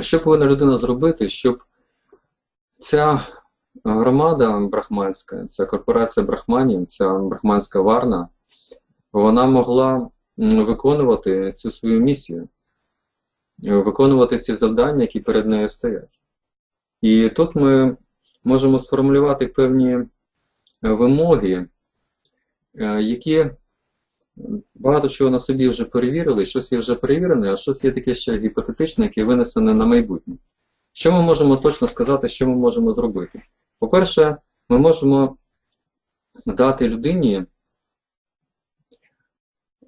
Що повинна людина зробити, щоб ця громада брахманська, ця корпорація брахманів, ця брахманська варна, вона могла виконувати цю свою місію, е, виконувати ці завдання, які перед нею стоять. І тут ми можемо сформулювати певні е, вимоги, е, які багато чого на собі вже перевірили, щось є вже перевірене, а щось є таке ще гіпотетичне, яке винесене на майбутнє. Що ми можемо точно сказати, що ми можемо зробити? По-перше, ми можемо дати людині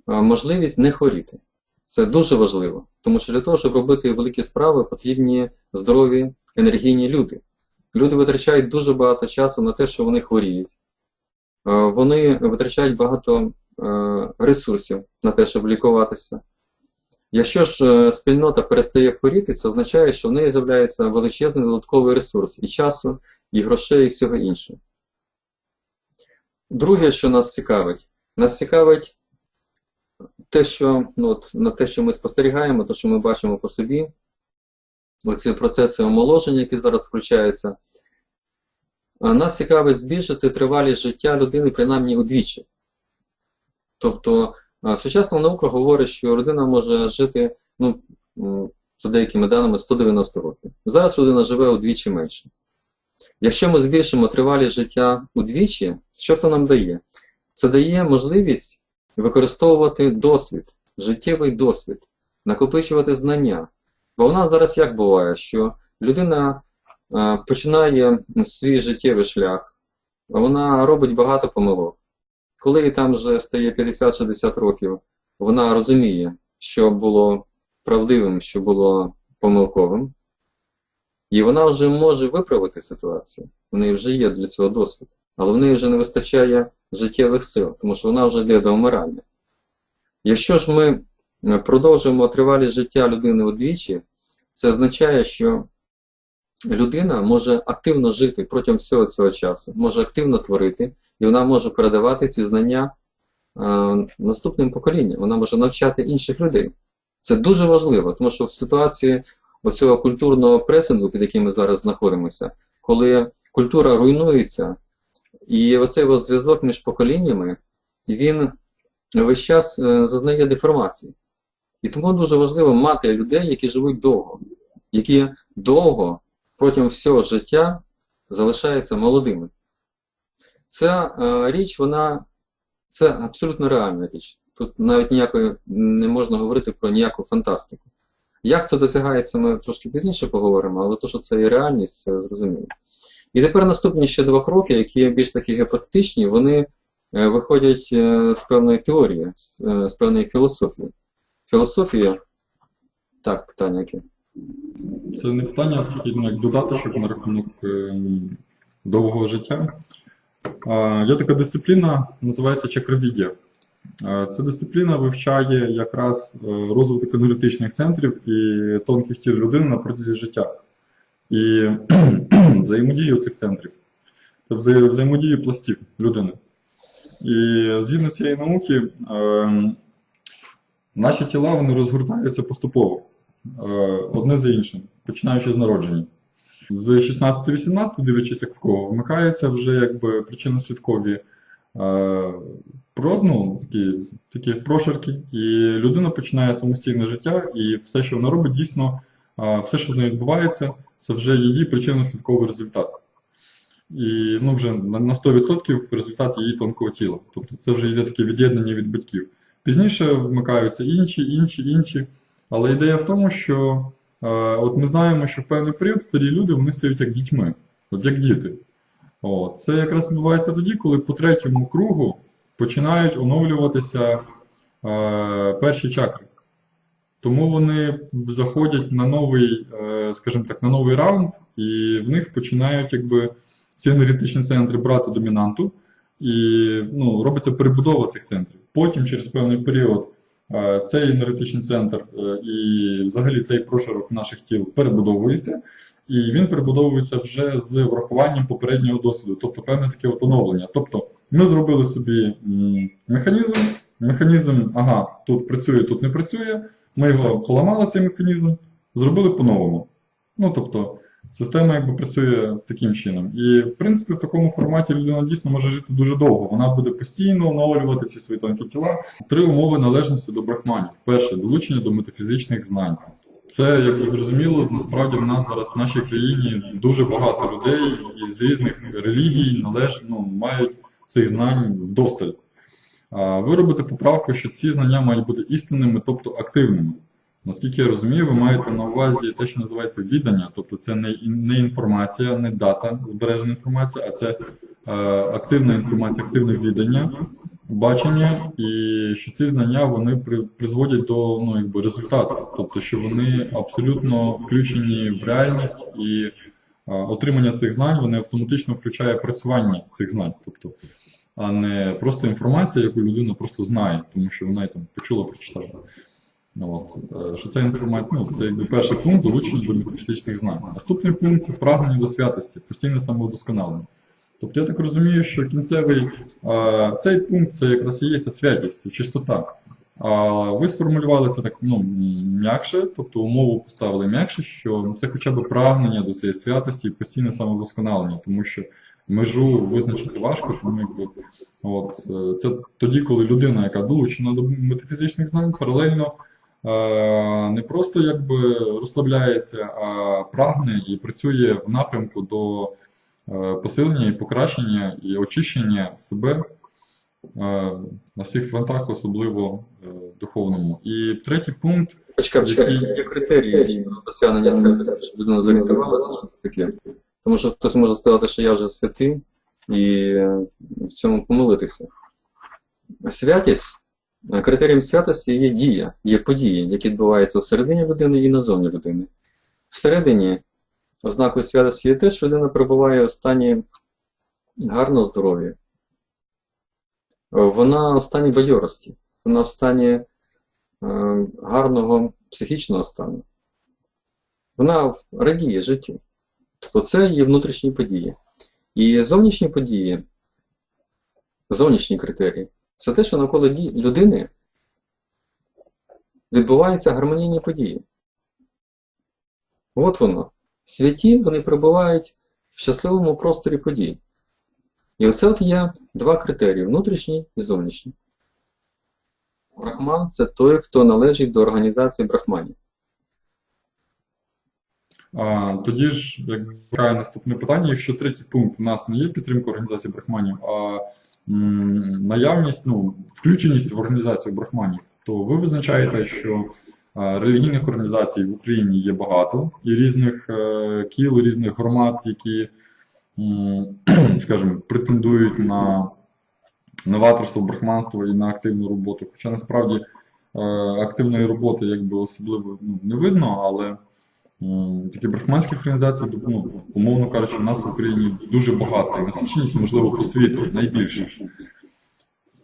можливість не хворіти. Це дуже важливо, тому що для того, щоб робити великі справи, потрібні здорові, енергійні люди. Люди витрачають дуже багато часу на те, що вони хворіють. Е, Вони витрачають багато е, ресурсів на те, щоб лікуватися. Якщо ж е, спільнота перестає хворіти, це означає, що в неї з'являється величезний додатковий ресурс і часу, і грошей, і всього іншого. Друге, що нас цікавить, нас цікавить те, що ну, от, на те, що ми спостерігаємо, те, що ми бачимо по собі, оці процеси омоложення, які зараз включаються. Нас цікавить збільшити тривалість життя людини принаймні удвічі. Тобто сучасна наука говорить, що людина може жити, ну, за деякими даними, 190 років. Зараз людина живе удвічі менше. Якщо ми збільшимо тривалість життя удвічі, що це нам дає? Це дає можливість використовувати досвід, життєвий досвід, накопичувати знання. Бо у нас зараз як буває, що людина е, починає свій життєвий шлях, вона робить багато помилок. Коли їй там вже стає 50-60 років, вона розуміє, що було правдивим, що було помилковим, і вона вже може виправити ситуацію. В неї вже є для цього досвід, але в неї вже не вистачає життєвих сил, тому що вона вже йде до вмирання. Якщо ж ми е, продовжуємо тривалість життя людини удвічі, це означає, що людина може активно жити протягом всього цього часу, може активно творити, і вона може передавати ці знання е, наступним поколінням. Вона може навчати інших людей. Це дуже важливо, тому що в ситуації оцього культурного пресингу, під яким ми зараз знаходимося, коли культура руйнується, і оцей от зв'язок між поколіннями, він весь час е, зазнає деформації. І тому дуже важливо мати людей, які живуть довго, які довго протягом всього життя залишаються молодими. Ця е, річ, вона це абсолютно реальна річ. Тут навіть ніякої не можна говорити про ніяку фантастику. Як це досягається, ми трошки пізніше поговоримо, але то, що це є реальність, це зрозуміло. І тепер наступні ще два кроки, які більш такі гіпотетичні, вони е, виходять е, з певної теорії, з певної філософії. Філософія. Так, питання яке? Це не питання, ну, як додаточок на рахунок ем, довгого життя. Є така дисципліна, називається чакравідія. Ця дисципліна вивчає якраз е, розвиток енергетичних центрів і тонких тіл людини на протязі життя. І взаємодію цих центрів, вза- взаємодію пластів людини. І згідно цієї науки, ем, наші тіла вони розгортаються поступово одне за іншим, починаючи з народження. З 16-18, дивлячись, як в кого, вмикаються вже якби причинно-слідкові е, про, ну, такі, такі прошарки, і людина починає самостійне життя, і все, що вона робить, дійсно, е, все, що з нею відбувається, це вже її причинно-слідковий результат. І ну, вже на 100% результат її тонкого тіла. Тобто це вже йде таке від'єднання від батьків. Пізніше вмикаються інші, інші, інші. Але ідея в тому, що е, от ми знаємо, що в певний період старі люди вони стають як дітьми, от як діти. О, це якраз відбувається тоді, коли по третьому кругу починають оновлюватися е, перші чакри. Тому вони заходять на новий, е, скажімо так, на новий раунд, і в них починають якби ці енергетичні центри брати домінанту, і ну, робиться перебудова цих центрів. Потім, через певний період, цей енергетичний центр е, і взагалі цей прошарок наших тіл перебудовується, і він перебудовується вже з врахуванням попереднього досвіду, тобто певне таке от оновлення. Тобто ми зробили собі механізм, механізм, ага, тут працює, тут не працює. Ми його поламали, цей механізм, зробили по-новому. Ну, тобто, система якби працює таким чином. І, в принципі, в такому форматі людина дійсно може жити дуже довго. Вона буде постійно оновлювати ці свої тонкі тіла. Три умови належності до брахманів. Перше долучення до метафізичних знань. Це, як би зрозуміло, насправді в нас зараз в нашій країні дуже багато людей із різних релігій належ, ну, мають цих знань вдосталь. А Ви робите поправку, що ці знання мають бути істинними, тобто активними. Наскільки я розумію, ви маєте на увазі те, що називається віддання, тобто це не, інформація, не дата збережена інформація, а це е, активна інформація, активне віддання, бачення, і що ці знання вони при, призводять до ну, якби, результату, тобто що вони абсолютно включені в реальність і е, отримання цих знань вони автоматично включає працювання цих знань. Тобто, а не просто інформація, яку людина просто знає, тому що вона її там почула, прочитала. Ну, От. е, Що це інформація, ну, це якби перший пункт долучення до метафізичних знань. Наступний пункт це прагнення до святості, постійне самовдосконалення. Тобто я так розумію, що кінцевий е, цей пункт це якраз і є ця святість, чистота. А ви сформулювали це так ну, м'якше, тобто умову поставили м'якше, що це хоча б прагнення до цієї святості і постійне самовдосконалення, тому що межу визначити важко, тому якби от, е, це тоді, коли людина, яка долучена до метафізичних знань, паралельно не просто якби розслабляється, а прагне і працює в напрямку до е, посилення і покращення і очищення себе е, на всіх фронтах, особливо е, духовному. І третій пункт Почекай, почекай, є критерії досягнення святості, щоб людина зорієнтувалася, що це таке. Тому що хтось може сказати, що я вже святий, і в цьому помилитися. Святість, критерієм святості є дія, є події, які відбуваються всередині людини і назовні людини. Всередині ознакою святості є те, що людина перебуває в стані гарного здоров'я. Вона в стані бадьорості, вона в стані е, гарного психічного стану. Вона радіє життю. Тобто це є внутрішні події. І зовнішні події, зовнішні критерії, це те, що навколо людини відбуваються гармонійні події. От воно. Святі вони перебувають в щасливому просторі подій. І оце от є два критерії: внутрішній і зовнішній. Брахман це той, хто належить до організації брахманів. Тоді ж, як виникає наступне питання, якщо третій пункт в нас не є підтримка організації брахманів, а наявність, ну, включеність в організацію брахманів, то ви визначаєте, що релігійних організацій в Україні є багато, і різних е, кіл, різних громад, які, скажімо, претендують на новаторство, брахманство і на активну роботу. Хоча насправді е, активної роботи якби особливо ну, не видно, але М, Такі брахманських організацій, ну, умовно кажучи, в нас в Україні дуже багато. І насиченість, можливо, по світу найбільше.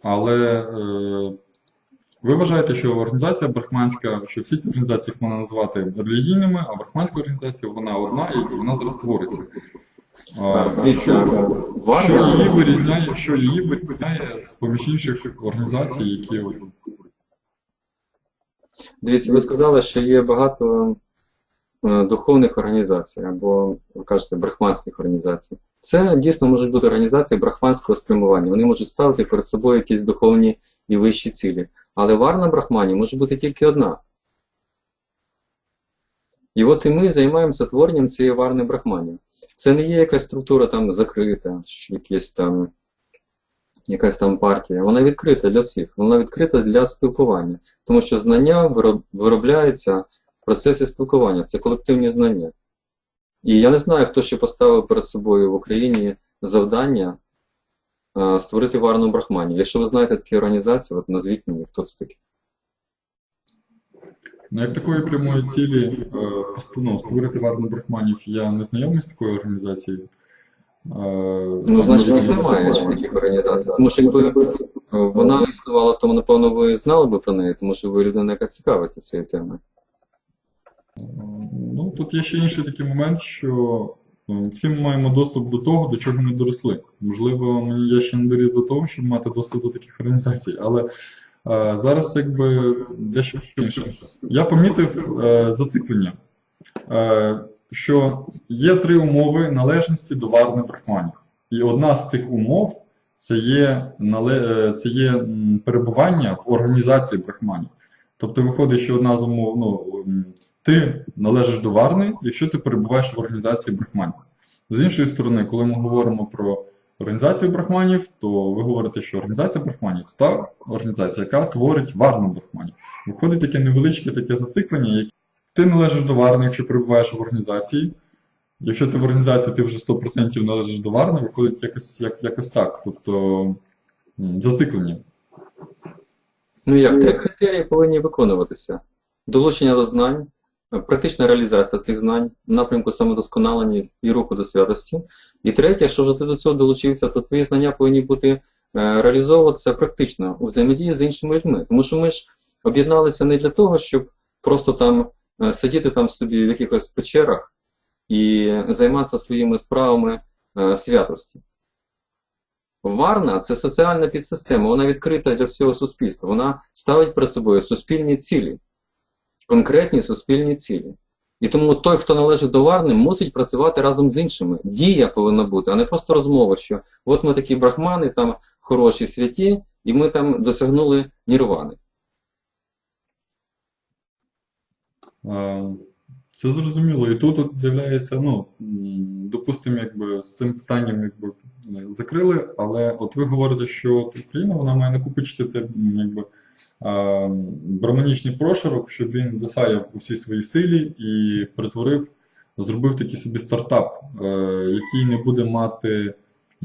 Але е, ви вважаєте, що організація брахманська, що всі ці організації їх можна назвати релігійними, а брахманська організація вона одна і вона зараз створиться. А, що, що її вирізняє, що її вирізняє з поміж інших організацій, які Дивіться, ви сказали, що є багато е, духовних організацій, або ви кажете, брахманських організацій. Це дійсно можуть бути організації брахманського спрямування. Вони можуть ставити перед собою якісь духовні і вищі цілі. Але варна брахмані може бути тільки одна. І от і ми займаємося творенням цієї варни брахманів. Це не є якась структура там закрита, що якась там, якась там партія. Вона відкрита для всіх, вона відкрита для спілкування. Тому що знання вироб- виробляються в процесі спілкування, це колективні знання. І я не знаю, хто ще поставив перед собою в Україні завдання створити варну брахманів. Якщо ви знаєте такі організації, от назвіть мені, хто це такий. Ну, як такої прямої цілі е, ну, створити варну брахманів, я не знайомий з такою організацією. Е, Ну, значить, їх немає ще таких організацій. Тому що якби вона існувала, то напевно ви знали би про неї, тому що ви людина, яка цікавиться цією темою. Ну, тут є ще інший такий момент, що ну, всі ми маємо доступ до того, до чого ми доросли. Можливо, я ще не доріс до того, щоб мати доступ до таких організацій, але е, зараз якби дещо інше. Я помітив е, зациклення. Е, що є три умови належності до варни брахманів. І одна з тих умов це є, е, це є перебування в організації брахманів. Тобто виходить, що одна з умов, ну, ти належиш до варни, якщо ти перебуваєш в організації брахманів. З іншої сторони, коли ми говоримо про організацію брахманів, то ви говорите, що організація брахманів це та організація, яка творить варну брахманів. Виходить таке невеличке таке зациклення, яке ти належиш до варни, якщо перебуваєш в організації. Якщо ти в організації, ти вже 100% належиш до варни, виходить якось, як, якось так. Тобто зациклення. Ну як, три критерії повинні виконуватися: долучення до знань, практична реалізація цих знань в напрямку самодосконалення і руху до святості. І третє, що вже ти до цього долучився, то твої знання повинні бути е, реалізовуватися практично у взаємодії з іншими людьми. Тому що ми ж об'єдналися не для того, щоб просто там е, сидіти там собі в якихось печерах і займатися своїми справами е, святості. Варна це соціальна підсистема, вона відкрита для всього суспільства. Вона ставить перед собою суспільні цілі, конкретні суспільні цілі. І тому той, хто належить до Варни, мусить працювати разом з іншими. Дія повинна бути, а не просто розмова, що от ми такі брахмани, там хороші святі, і ми там досягнули нірвани. Це зрозуміло. І тут з'являється, ну, допустимо, якби з цим питанням якби е, закрили, але от ви говорите, що Україна вона має накопичити це якби браманічний прошарок, щоб він засаяв у всій своїй силі і перетворив, зробив такий собі стартап, е, який не буде мати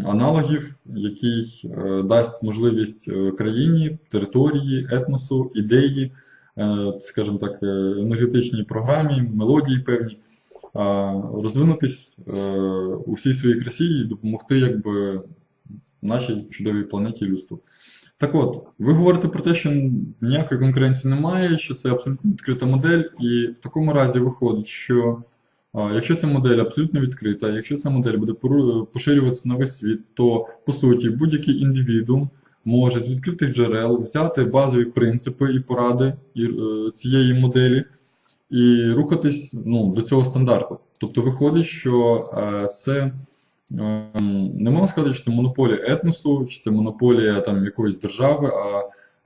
аналогів, який е, дасть можливість е, країні, території, етносу, ідеї скажімо так, енергетичній програмі, мелодії певні, розвинутись у всій своїй красі і допомогти якби, нашій чудовій планеті людству. Так от, ви говорите про те, що ніякої конкуренції немає, що це абсолютно відкрита модель, і в такому разі виходить, що якщо ця модель абсолютно відкрита, якщо ця модель буде поширюватися на весь світ, то по суті будь-який індивідуум може з відкритих джерел взяти базові принципи і поради е, цієї моделі і рухатись ну, до цього стандарту. Тобто виходить, що е, це не можна сказати, що це монополія етносу, чи це монополія там, якоїсь держави, а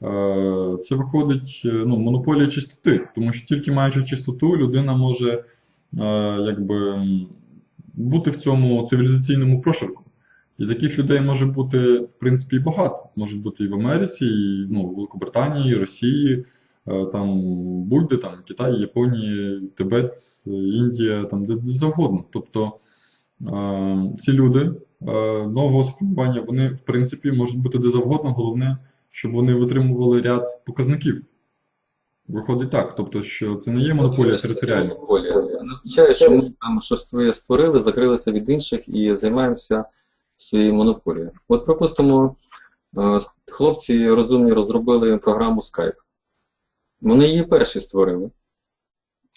е, це виходить е, ну, монополія чистоти, тому що тільки маючи чистоту, людина може е, якби, бути в цьому цивілізаційному прошарку. І таких людей може бути, в принципі, багато. Може бути і в Америці, і ну, в Великобританії, Росії, там будь-де там Китай, Японія, Тибет, Індія, там де, завгодно. Тобто ці люди е, нового спрямування, вони в принципі можуть бути де завгодно. Головне, щоб вони витримували ряд показників. Виходить так, тобто, що це не є монополія територіальна. Це не означає, що ми там щось своє створили, закрилися від інших і займаємося своєю монополією. От, припустимо, е, хлопці розумні розробили програму Skype. Вони її перші створили.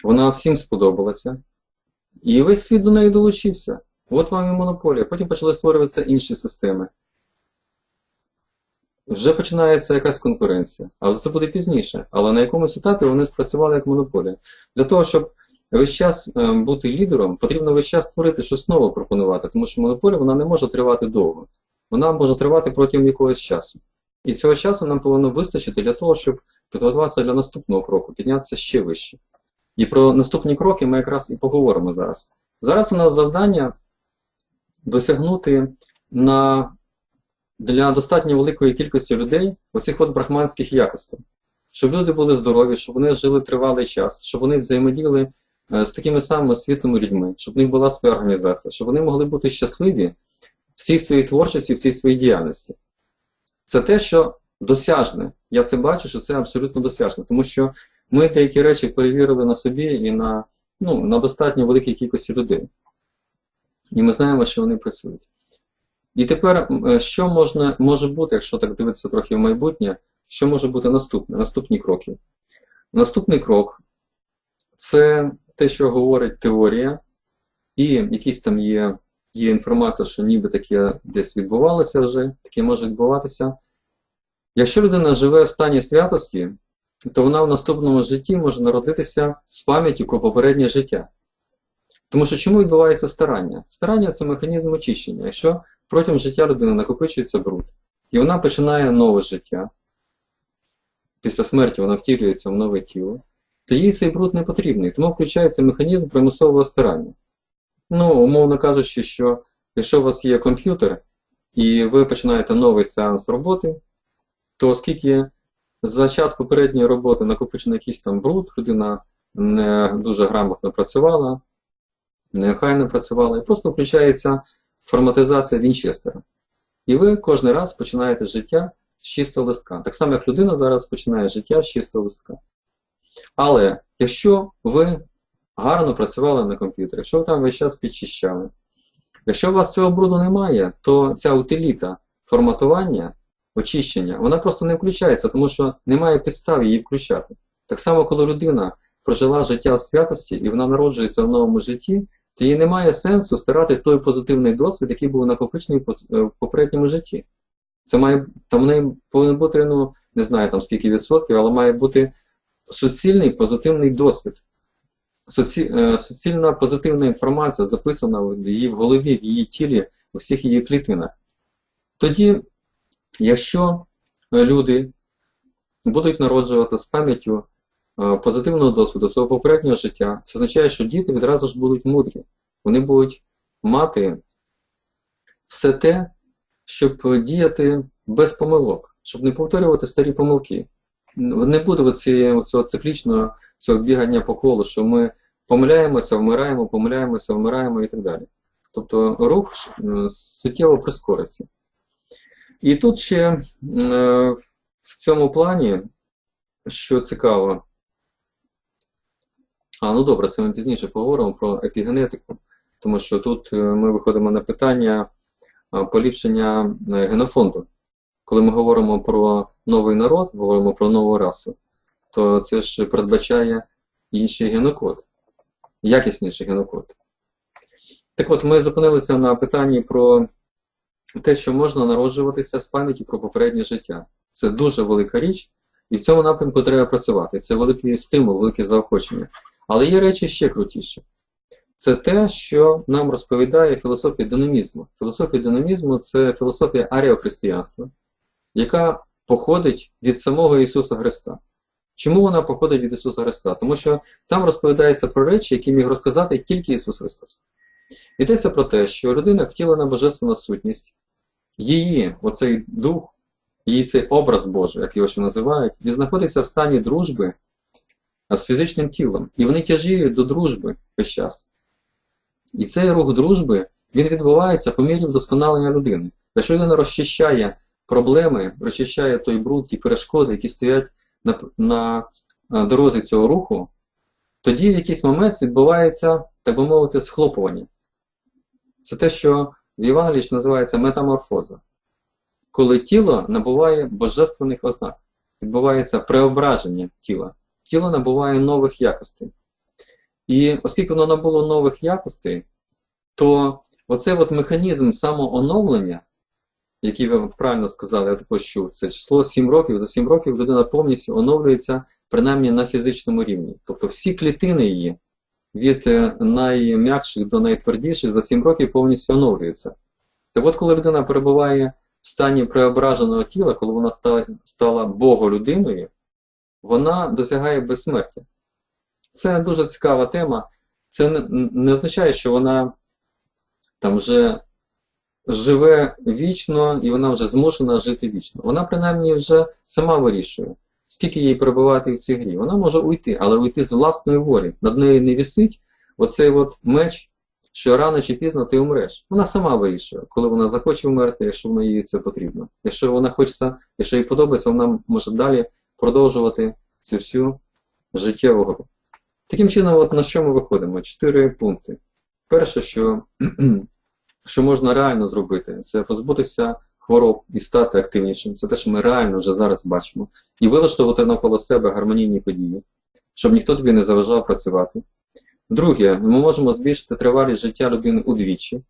Вона всім сподобалася. І весь світ до неї долучився. От вам і монополія. Потім почали створюватися інші системи. Вже починається якась конкуренція, але це буде пізніше. Але на якомусь етапі вони спрацювали як монополія. Для того, щоб весь час е, бути лідером, потрібно весь час створити щось нове пропонувати, тому що монополія вона не може тривати довго. Вона може тривати протягом якогось часу. І цього часу нам повинно вистачити для того, щоб підготуватися для наступного кроку, піднятися ще вище. І про наступні кроки ми якраз і поговоримо зараз. Зараз у нас завдання досягнути на, для достатньо великої кількості людей оцих от брахманських якостей. Щоб люди були здорові, щоб вони жили тривалий час, щоб вони взаємодіяли е, з такими самими світлими людьми, щоб в них була своя організація, щоб вони могли бути щасливі в цій своїй творчості, в цій своїй діяльності. Це те, що досяжне. Я це бачу, що це абсолютно досяжне, тому що ми деякі речі перевірили на собі і на, ну, на достатньо великій кількості людей. І ми знаємо, що вони працюють. І тепер, е, що можна, може бути, якщо так дивитися трохи в майбутнє, що може бути наступне, наступні кроки? Наступний крок це те, що говорить теорія, і якісь там є, є інформація, що ніби таке десь відбувалося вже, таке може відбуватися. Якщо людина живе в стані святості, то вона в наступному житті може народитися з пам'яттю про попереднє життя. Тому що чому відбувається старання? Старання це механізм очищення. Якщо протягом життя людини накопичується бруд, і вона починає нове життя, після смерті вона втілюється в нове тіло, то їй цей бруд не потрібний. Тому включається механізм примусового старання. Ну, умовно кажучи, що якщо у вас є комп'ютер, і ви починаєте новий сеанс роботи, то оскільки за час попередньої роботи накопичено якийсь там бруд, людина не дуже грамотно працювала, неохайно працювала, і просто включається форматизація Вінчестера. І ви кожен раз починаєте життя з чистого листка. Так само, як людина зараз починає життя з чистого листка. Але якщо ви гарно працювали на комп'ютері, якщо ви там весь час підчищали, якщо у вас цього бруду немає, то ця утиліта форматування, очищення, вона просто не включається, тому що немає підстав її включати. Так само, коли людина прожила життя в святості і вона народжується в новому житті, то їй немає сенсу стирати той позитивний досвід, який був накопичений в попередньому житті. Це має там в неї повинен бути, ну не знаю там скільки відсотків, але має бути суцільний позитивний досвід. Суці, е, суцільна позитивна інформація записана в її в голові, в її тілі, у всіх її клітинах. Тоді, якщо люди будуть народжуватися з пам'яттю е, позитивного досвіду свого попереднього життя, це означає, що діти відразу ж будуть мудрі. Вони будуть мати все те, щоб діяти без помилок, щоб не повторювати старі помилки. Не буде цього циклічного цього бігання по колу, що ми помиляємося, вмираємо, помиляємося, вмираємо і так далі. Тобто рух суттєво прискориться. І тут ще е, в цьому плані, що цікаво, а ну добре, це ми пізніше поговоримо про епігенетику, тому що тут е, ми виходимо на питання поліпшення е, генофонду. Коли ми говоримо про новий народ, говоримо про нову расу, то це ж передбачає інший генокод, якісніший генокод. Так от, ми зупинилися на питанні про те, що можна народжуватися з пам'яті про попереднє життя. Це дуже велика річ, і в цьому напрямку треба працювати. Це великий стимул, велике заохочення. Але є речі ще крутіші. Це те, що нам розповідає філософія динамізму. Філософія динамізму це філософія аріохристиянства, яка походить від самого Ісуса Христа. Чому вона походить від Ісуса Христа? Тому що там розповідається про речі, які міг розказати тільки Ісус Христос. Йдеться про те, що людина втілена божественна сутність, її, оцей дух, її цей образ Божий, як його ще називають, він знаходиться в стані дружби з фізичним тілом. І вони тяжіють до дружби весь час. І цей рух дружби він відбувається по мірі вдосконалення людини. Якщо людина розчищає проблеми, розчищає той бруд, ті перешкоди, які стоять на, на дорозі цього руху, тоді в якийсь момент відбувається, так би мовити, схлопування. Це те, що в Євангелії називається метаморфоза. Коли тіло набуває божественних ознак, відбувається преображення тіла. Тіло набуває нових якостей. І оскільки воно набуло нових якостей, то оцей от механізм самооновлення, який ви правильно сказали, я також чув, це число 7 років, за 7 років людина повністю оновлюється принаймні на фізичному рівні. Тобто всі клітини її від е, найм'якших до найтвердіших за 7 років повністю оновлюються. Так от, коли людина перебуває в стані преображеного тіла, коли вона стала Боголюдиною, вона досягає безсмертя. Це дуже цікава тема. Це не, не означає, що вона там вже живе вічно і вона вже змушена жити вічно. Вона принаймні вже сама вирішує, скільки їй перебувати в цій грі. Вона може уйти, але уйти з власної волі. Над нею не вісить оцей от меч, що рано чи пізно ти умреш. Вона сама вирішує, коли вона захоче вмерти, якщо вона їй це потрібно. Якщо вона хочеться, якщо їй подобається, вона може далі продовжувати цю всю життєву гру. Таким чином, от на що ми виходимо? Чотири пункти. Перше, що що можна реально зробити, це позбутися хвороб і стати активнішим. Це те, що ми реально вже зараз бачимо. І вилаштовувати навколо себе гармонійні події, щоб ніхто тобі не заважав працювати. Друге, ми можемо збільшити тривалість життя людини удвічі,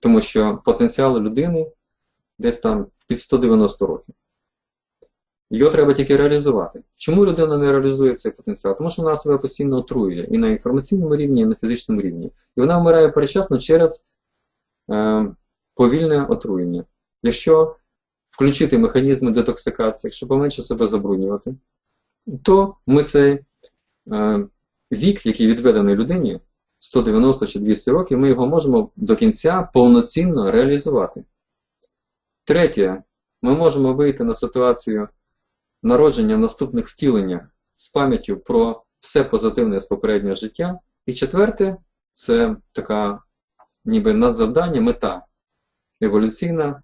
тому що потенціал людини десь там під 190 років. Його треба тільки реалізувати. Чому людина не реалізує цей потенціал? Тому що вона себе постійно отруює і на інформаційному рівні, і на фізичному рівні. І вона вмирає передчасно через е, повільне отруєння. Якщо включити механізми детоксикації, якщо поменше себе забруднювати, то ми цей е, вік, який відведений людині, 190 чи 200 років, ми його можемо до кінця повноцінно реалізувати. Третє, ми можемо вийти на ситуацію народження в наступних втіленнях з пам'яттю про все позитивне з попереднього життя. І четверте, це така ніби надзавдання, мета еволюційна,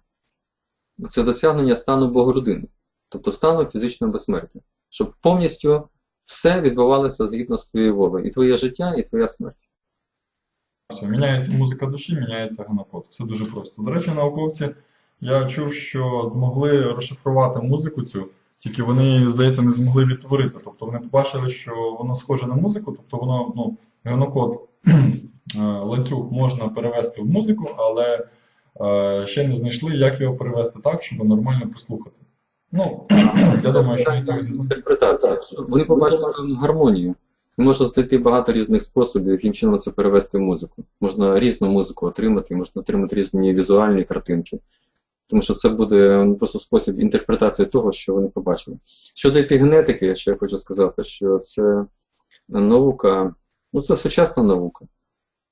це досягнення стану Богородини, тобто стану фізичного безсмертя, щоб повністю все відбувалося згідно з твоєю волею, і твоє життя, і твоя смерть. Все, міняється музика душі, міняється генокод. Все дуже просто. До речі, науковці, я чув, що змогли розшифрувати музику цю, тільки вони, здається, не змогли відтворити. Тобто вони побачили, що воно схоже на музику, тобто воно, ну, генокод е, ланцюг можна перевести в музику, але е, ще не знайшли, як його перевести так, щоб нормально послухати. Ну, я думаю, що зможемо. Інтерпретація. Вони побачили гармонію. Можна знайти багато різних способів, яким чином це перевести в музику. Можна різну музику отримати, можна отримати різні візуальні картинки. Тому що це буде ну, просто спосіб інтерпретації того, що вони побачили. Щодо епігенетики, що я хочу сказати, що це наука, ну це сучасна наука.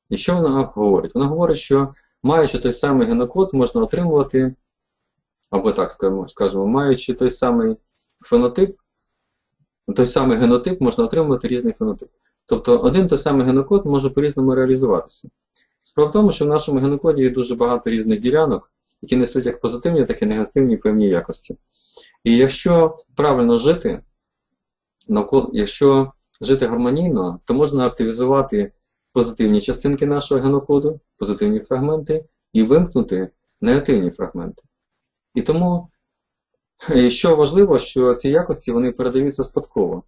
І що вона говорить? Вона говорить, що маючи той самий генокод, можна отримувати, або так скажемо маючи той самий фенотип, той самий генотип можна отримувати різний фенотип. Тобто один той самий генокод може по-різному реалізуватися. Справа в тому, що в нашому генокоді є дуже багато різних ділянок, які несуть як позитивні, так і негативні певні якості. І якщо правильно жити, якщо жити гармонійно, то можна активізувати позитивні частинки нашого генокоду, позитивні фрагменти, і вимкнути негативні фрагменти. І тому що важливо, що ці якості вони передаються спадково.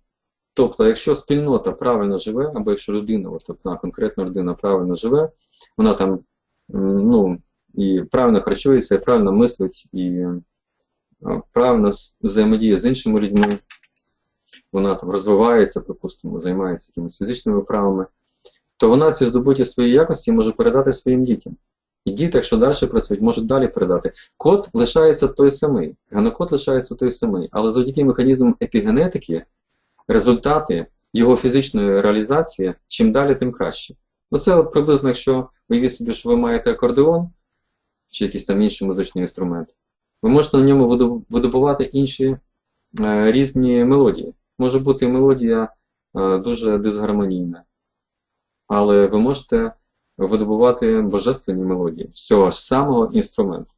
Тобто, якщо спільнота правильно живе, або якщо людина, от одна конкретна людина правильно живе, вона там ну, і правильно харчується, і правильно мислить, і правильно взаємодіє з іншими людьми, вона там розвивається, припустимо, займається якимись фізичними правами, то вона ці здобуті свої якості може передати своїм дітям. І діти, якщо далі працюють, можуть далі передати. Код лишається той самий, генокод лишається той самий, але завдяки механізмам епігенетики результати його фізичної реалізації чим далі, тим краще. Ну це от приблизно, якщо уявіть собі, що ви маєте акордеон чи якийсь там інший музичний інструмент, ви можете на ньому видобувати інші е, різні мелодії. Може бути мелодія е, дуже дисгармонійна, але ви можете видобувати божественні мелодії з цього ж самого інструменту.